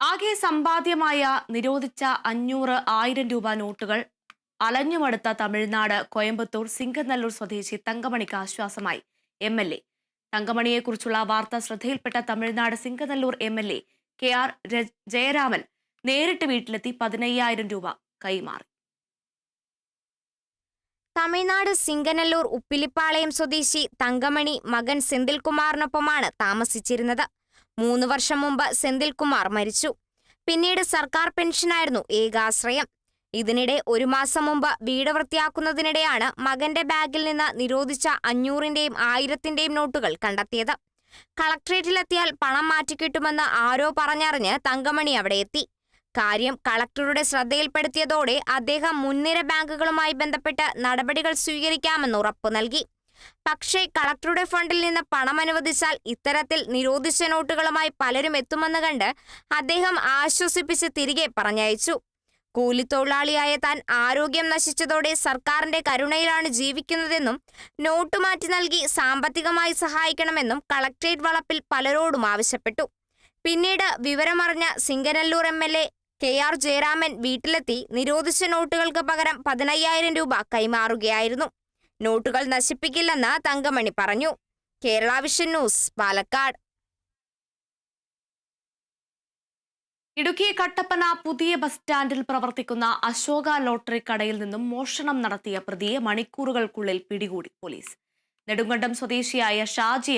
ആകെ സമ്പാദ്യമായ നിരോധിച്ച അഞ്ഞൂറ് ആയിരം രൂപ നോട്ടുകൾ അലഞ്ഞുമടുത്ത തമിഴ്നാട് കോയമ്പത്തൂർ സിംഗനല്ലൂർ സ്വദേശി തങ്കമണിക്ക് ആശ്വാസമായി. M L A. തങ്കമണിയെക്കുറിച്ചുള്ള വാർത്ത ശ്രദ്ധയിൽപ്പെട്ട Tamil Nadu Singanallur M L A K R Jayaraman നേരിട്ട് വീട്ടിലെത്തി പതിനയ്യായിരം രൂപ കൈമാറി. തമിഴ്നാട് സിംഗനല്ലൂർ ഉപ്പിലിപ്പാളയം സ്വദേശി തങ്കമണി മകൻ സെന്തിൽകുമാറിനൊപ്പമാണ് താമസിച്ചിരുന്നത്. മൂന്ന് വർഷം മുമ്പ് സെന്തിൽകുമാർ മരിച്ചു. പിന്നീട് സർക്കാർ പെൻഷനായിരുന്നു ഏകാശ്രയം. ഇതിനിടെ ഒരു മാസം മുമ്പ് വീട് വൃത്തിയാക്കുന്നതിനിടെയാണ് മകന്റെ ബാഗിൽ നിന്ന് നിരോധിച്ച അഞ്ഞൂറിന്റെയും ആയിരത്തിന്റെയും നോട്ടുകൾ കണ്ടെത്തിയത്. കളക്ട്രേറ്റിലെത്തിയാൽ പണം മാറ്റിക്കിട്ടുമെന്ന് ആരോ പറഞ്ഞറിഞ്ഞ് തങ്കമണി അവിടെ എത്തി. കാര്യം കളക്ടറുടെ ശ്രദ്ധയിൽപ്പെടുത്തിയതോടെ അദ്ദേഹം മുൻനിര ബാങ്കുകളുമായി ബന്ധപ്പെട്ട് നടപടികൾ സ്വീകരിക്കാമെന്ന് ഉറപ്പു നൽകി. പക്ഷേ കളക്ടറുടെ ഫണ്ടിൽ നിന്ന് പണം അനുവദിച്ചാൽ ഇത്തരത്തിൽ നിരോധിച്ച നോട്ടുകളുമായി പലരും എത്തുമെന്ന് കണ്ട് അദ്ദേഹം ആശ്വസിപ്പിച്ച് തിരികെ പറഞ്ഞയച്ചു. കൂലിത്തൊഴിലാളിയായ താൻ ആരോഗ്യം നശിച്ചതോടെ സർക്കാരിന്റെ കരുണയിലാണ് ജീവിക്കുന്നതെന്നും നോട്ട് മാറ്റി നൽകി സാമ്പത്തികമായി സഹായിക്കണമെന്നും കളക്ട്രേറ്റ് വളപ്പിൽ പലരോടും ആവശ്യപ്പെട്ടു. പിന്നീട് വിവരമറിഞ്ഞ Singanallur M L A K R Jayaraman വീട്ടിലെത്തി നിരോധിച്ച നോട്ടുകൾക്ക് പകരം പതിനയ്യായിരം രൂപ കൈമാറുകയായിരുന്നു. നോട്ടുകൾ നശിപ്പിക്കില്ലെന്ന് തങ്കമണി പറഞ്ഞു. Kerala vision news Palakkad. Idukki Kattappana പുതിയ ബസ് സ്റ്റാൻഡിൽ പ്രവർത്തിക്കുന്ന അശോക ലോട്ടറി കടയിൽ നിന്നും മോഷണം നടത്തിയ പ്രതിയെ മണിക്കൂറുകൾക്കുള്ളിൽ പിടികൂടി പോലീസ്. നെടുങ്കണ്ടം സ്വദേശിയായ ഷാജി